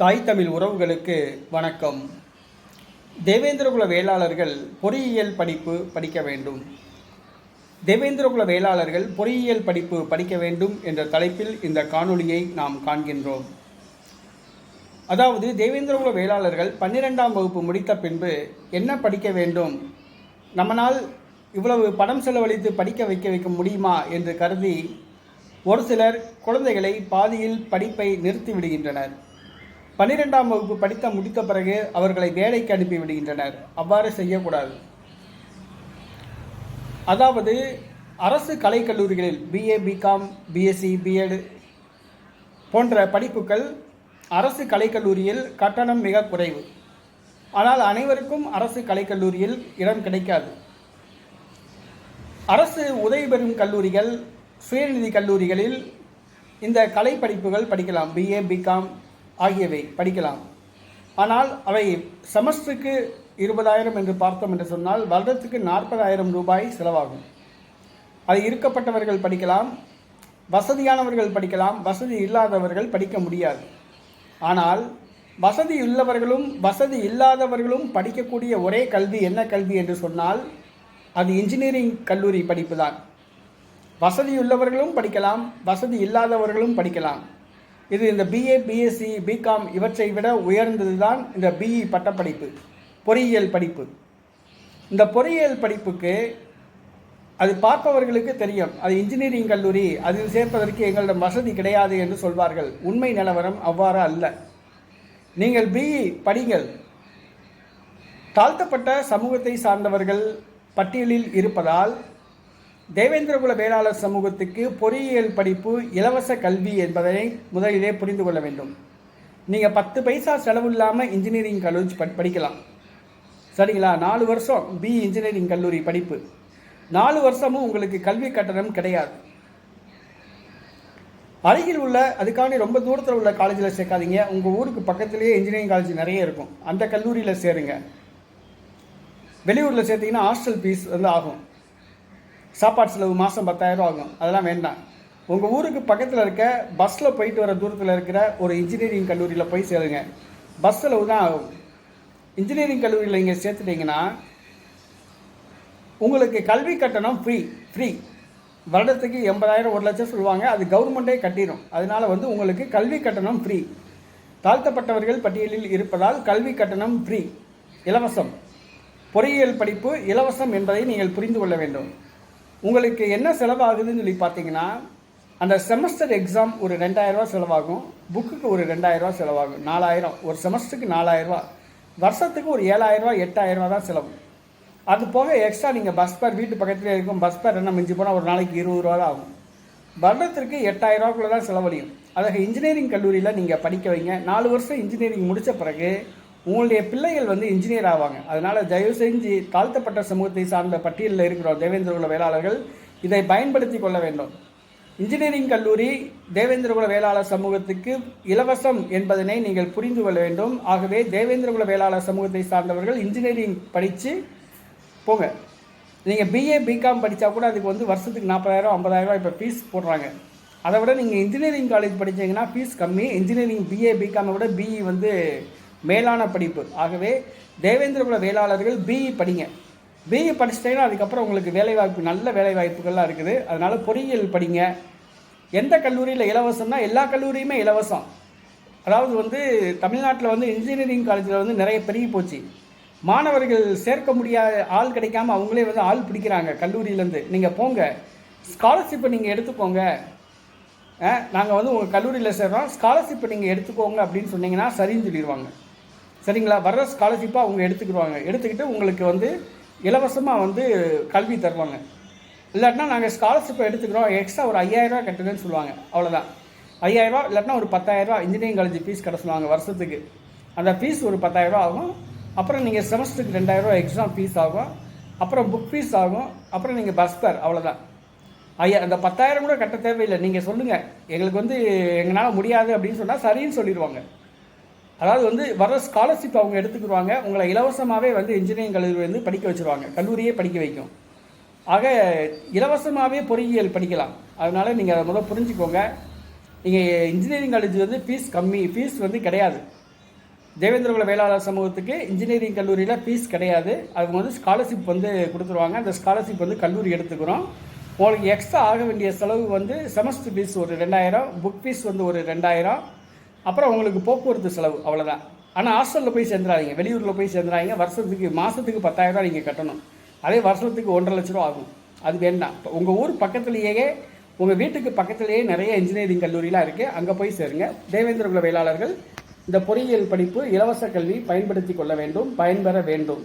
தாய் தமிழ் உறவுகளுக்கு வணக்கம். தேவேந்திரகுல வேளாளர்கள் பொறியியல் படிப்பு படிக்க வேண்டும். தேவேந்திரகுல வேளாளர்கள் பொறியியல் படிப்பு படிக்க வேண்டும் என்ற தலைப்பில் இந்த காணொளியை நாம் காண்கின்றோம். அதாவது தேவேந்திரகுல வேளாளர்கள் பன்னிரெண்டாம் வகுப்பு முடித்த பின்பு என்ன படிக்க வேண்டும்? நம்மனால் இவ்வளவு பணம் செலவழித்து படிக்க வைக்க வைக்க முடியுமா என்று கருதி ஒரு சிலர் குழந்தைகளை பாதியில் படிப்பை நிறுத்தி விடுகின்றனர். பன்னிரெண்டாம் வகுப்பு படித்த முடித்த பிறகு அவர்களை வேலைக்கு அனுப்பி விடுகின்றனர். அவ்வாறு செய்யக்கூடாது. அதாவது அரசு கலைக்கல்லூரிகளில் பிஏ பிகாம் பிஎஸ்சி பிஎட் போன்ற படிப்புகள் அரசு கலைக்கல்லூரியில் கட்டணம் மிக குறைவு. ஆனால் அனைவருக்கும் அரசு கலைக்கல்லூரியில் இடம் கிடைக்காது. அரசு உதவி பெறும் கல்லூரிகள் சுயநிதி கல்லூரிகளில் இந்த கலை படிப்புகள் படிக்கலாம். பிஏ பிகாம் ஆகியவை படிக்கலாம். ஆனால் அவை செமஸ்டருக்கு இருபதாயிரம் என்று பார்த்தோம் என்று சொன்னால் வருடத்துக்கு நாற்பதாயிரம் ரூபாய் செலவாகும். அது இருக்கப்பட்டவர்கள் படிக்கலாம் வசதியானவர்கள் படிக்கலாம் வசதி இல்லாதவர்கள் படிக்க முடியாது. ஆனால் வசதி உள்ளவர்களும் வசதி இல்லாதவர்களும் படிக்கக்கூடிய ஒரே கல்வி என்ன கல்வி என்று சொன்னால் அது இன்ஜினியரிங் கல்லூரி படிப்பு தான். வசதி உள்ளவர்களும் படிக்கலாம் வசதி இல்லாதவர்களும் படிக்கலாம். இது இந்த பிஏ பிஎஸ்சி பிகாம் இவற்றை விட உயர்ந்தது தான் இந்த பிஇ பட்டப்படிப்பு பொறியியல் படிப்பு. இந்த பொறியியல் படிப்புக்கு அது பார்ப்பவர்களுக்கு தெரியும். அது இன்ஜினியரிங் கல்லூரி அதில் சேர்ப்பதற்கு எங்களிடம் வசதி கிடையாது என்று சொல்வார்கள். உண்மை நிலவரம் அவ்வாறு அல்ல. நீங்கள் பிஇ படிங்கள். தாழ்த்தப்பட்ட சமூகத்தை சார்ந்தவர்கள் பட்டியலில் இருப்பதால் தேவேந்திரகுல வேளாளர் சமூகத்துக்கு பொறியியல் படிப்பு இலவச கல்வி என்பதை முதலிலே புரிந்து கொள்ள வேண்டும். நீங்கள் பத்து பைசா செலவு இல்லாமல் இன்ஜினியரிங் கல்லூரி படிக்கலாம். சரிங்களா? நாலு வருஷம் பி இன்ஜினியரிங் கல்லூரி படிப்பு. நாலு வருஷமும் உங்களுக்கு கல்வி கட்டணம் கிடையாது. அருகில் உள்ள அதுக்காண்டி ரொம்ப தூரத்தில் உள்ள காலேஜில் சேர்க்காதீங்க. உங்கள் ஊருக்கு பக்கத்துலேயே இன்ஜினியரிங் காலேஜ் நிறைய இருக்கும். அந்த கல்லூரியில் சேருங்க. வெளியூரில் சேர்த்தீங்கன்னா ஹாஸ்டல் ஃபீஸ் வந்து ஆகும். சாப்பாடு செலவு மாதம் பத்தாயிரம் ஆகும். அதெல்லாம் வேண்டாம். உங்கள் ஊருக்கு பக்கத்தில் இருக்க பஸ்ஸில் போயிட்டு வர தூரத்தில் இருக்கிற ஒரு இன்ஜினியரிங் கல்லூரியில் போய் சேருங்க. பஸ் செலவு தான் ஆகும். இன்ஜினியரிங் கல்லூரியில் இங்கே சேர்த்துட்டிங்கன்னா உங்களுக்கு கல்வி கட்டணம் ஃப்ரீ ஃப்ரீ வருடத்துக்கு எண்பதாயிரம் ஒரு லட்சம் சொல்லுவாங்க. அது கவர்மெண்ட்டே கட்டிடும் அதனால் வந்து உங்களுக்கு கல்வி கட்டணம் ஃப்ரீ தாழ்த்தப்பட்டவர்கள் பட்டியலில் இருப்பதால் கல்வி கட்டணம் ஃப்ரீ இலவசம். பொறியியல் படிப்பு இலவசம் என்பதை நீங்கள் புரிந்து கொள்ள வேண்டும். உங்களுக்கு என்ன செலவாகுதுன்னு சொல்லி பார்த்தீங்கன்னா அந்த செமஸ்டர் எக்ஸாம் ஒரு ரெண்டாயிரரூவா செலவாகும் புக்குக்கு ஒரு ரெண்டாயிரரூவா செலவாகும் நாலாயிரம். ஒரு செமஸ்டருக்கு நாலாயிரரூவா வருஷத்துக்கு ஒரு ஏழாயிரரூவா எட்டாயிரரூவா தான் செலவு. அது போக எக்ஸ்ட்ரா நீங்கள் பஸ் பேர் வீட்டு பக்கத்துலேயே இருக்கும் பஸ் பேர் என்ன மிஞ்சி போனால் ஒரு நாளைக்கு இருபது ரூபா தான் ஆகும். வருடத்திற்கு எட்டாயிரரூவாக்குள்ளே தான் செலவழியும். அதாக இன்ஜினியரிங் கல்லூரியில் நீங்கள் படிக்க வைங்க. நாலு வருஷம் இன்ஜினியரிங் முடித்த பிறகு உங்களுடைய பிள்ளைகள் வந்து இன்ஜினியர் ஆவாங்க. அதனால் தயவு செஞ்சு தாழ்த்தப்பட்ட சமூகத்தை சார்ந்த பட்டியலில் இருக்கிறோம். தேவேந்திரகுல வேளாளர்கள் இதை பயன்படுத்தி கொள்ள வேண்டும். இன்ஜினியரிங் கல்லூரி தேவேந்திரகுல வேளாளர் சமூகத்துக்கு இலவசம் என்பதனை நீங்கள் புரிந்து கொள்ள வேண்டும். ஆகவே தேவேந்திரகுல வேளாளர் சமூகத்தை சார்ந்தவர்கள் இன்ஜினியரிங் படித்து போங்க. நீங்கள் பிஏ பிகாம் படித்தா கூட அதுக்கு வந்து வருஷத்துக்கு நாற்பதாயிரம் ஐம்பதாயிரம் இப்போ ஃபீஸ் போடுறாங்க. அதை விட நீங்கள் இன்ஜினியரிங் காலேஜ் படித்தீங்கன்னா ஃபீஸ் கம்மி. இன்ஜினியரிங் பிஏ பிகாமை விட பிஇ வந்து மேலான படிப்பு. ஆகவே தேவேந்திரகுல வேளாளர்கள் பிஇ படிங்க. பிஇ படிச்சிட்டிங்கன்னா அதுக்கப்புறம் உங்களுக்கு வேலைவாய்ப்பு நல்ல வேலைவாய்ப்புகள்லாம் இருக்குது. அதனால் பொறியியல் படிங்க. எந்த கல்லூரியில் இலவசம்னா எல்லா கல்லூரியுமே இலவசம். அதாவது வந்து தமிழ்நாட்டில் வந்து இன்ஜினியரிங் காலேஜில் வந்து நிறைய பெருகி போச்சு. மாணவர்கள் சேர்க்க முடியாத ஆள் கிடைக்காம அவங்களே வந்து ஆள் பிடிக்கிறாங்க கல்லூரியிலேருந்து. நீங்கள் போங்க. ஸ்காலர்ஷிப்பை நீங்கள் எடுத்துக்கோங்க. நாங்கள் வந்து உங்கள் கல்லூரியில் சேர்றோம். ஸ்காலர்ஷிப்பை நீங்கள் எடுத்துக்கோங்க அப்படின்னு சொன்னீங்கன்னா சரின்னு சொல்லிடுவாங்க. சரிங்களா? வர்ற ஸ்காலர்ஷிப்பாக அவங்க எடுத்துக்கிடுவாங்க. எடுத்துக்கிட்டு உங்களுக்கு வந்து இலவசமாக வந்து கல்வி தருவாங்க. இல்லாட்டினா நாங்கள் ஸ்காலர்ஷிப்பை எடுத்துக்கிறோம். எக்ஸ்ட்ரா ஒரு ஐயாயிரரூவா கட்டுங்கன்னு சொல்லுவாங்க. அவ்வளோதான் ஐயாயிரரூவா இல்லாட்டினா ஒரு பத்தாயிரரூவா இன்ஜினியரிங் காலேஜ் ஃபீஸ் கட்ட சொல்லுவாங்க வருஷத்துக்கு. அந்த ஃபீஸ் ஒரு பத்தாயிரரூவா ஆகும். அப்புறம் நீங்கள் செமஸ்டருக்கு ரெண்டாயிரரூவா எக்ஸாம் ஃபீஸ் ஆகும். அப்புறம் புக் ஃபீஸ் ஆகும். அப்புறம் நீங்கள் பஸ் பேர் அவ்வளோதான் ஐயா அந்த பத்தாயிரம் கூட கட்ட தேவையில்லை. நீங்கள் சொல்லுங்கள் எங்களுக்கு வந்து எங்களால் முடியாது அப்படின்னு சொன்னால் சரின்னு சொல்லிடுவாங்க. அதாவது வந்து வர ஸ்காலர்ஷிப் அவங்க எடுத்துக்கிடுவாங்க. உங்களை இலவசமாகவே வந்து இன்ஜினியரிங் கல்லூரி வந்து படிக்க வச்சுருவாங்க. கல்லூரியே படிக்க வைக்கும். ஆக இலவசமாகவே பொறியியல் படிக்கலாம். அதனால் நீங்கள் அதை முதல் புரிஞ்சுக்கோங்க. நீங்கள் இன்ஜினியரிங் காலேஜ் வந்து ஃபீஸ் கம்மி ஃபீஸ் வந்து கிடையாது. தேவேந்திரகுல வேளாளர் சமூகத்துக்கு இன்ஜினியரிங் கல்லூரியில் ஃபீஸ் கிடையாது. அவங்க வந்து ஸ்காலர்ஷிப் வந்து கொடுத்துருவாங்க. அந்த ஸ்காலர்ஷிப் வந்து கல்லூரி எடுத்துக்கிறோம். உங்களுக்கு எக்ஸ்ட்ரா ஆக வேண்டிய செலவு வந்து செமஸ்டர் ஃபீஸ் ஒரு ரெண்டாயிரம் புக் ஃபீஸ் வந்து ஒரு ரெண்டாயிரம். அப்புறம் உங்களுக்கு போக்குவரத்து செலவு அவ்வளோதான் ஆனால் ஹாஸ்டலில் போய் சேர்ந்துடாதீங்க வெளியூரில் போய் சேர்ந்துடாதீங்க வருஷத்துக்கு மாதத்துக்கு பத்தாயிரரூவா நீங்கள் கட்டணும். அதே வருஷத்துக்கு ஒன்றரை லட்ச ரூபா ஆகும். அது வேண்டாம். இப்போ உங்கள் ஊர் பக்கத்துலேயே உங்கள் வீட்டுக்கு பக்கத்துலேயே நிறைய இன்ஜினியரிங் கல்லூரிலாம் இருக்குது அங்கே போய் சேருங்க. தேவேந்திரகுல வேளாளர்கள் இந்த பொறியியல் படிப்பு இலவச கல்வி பயன்படுத்தி கொள்ள வேண்டும் பயன்பெற வேண்டும்.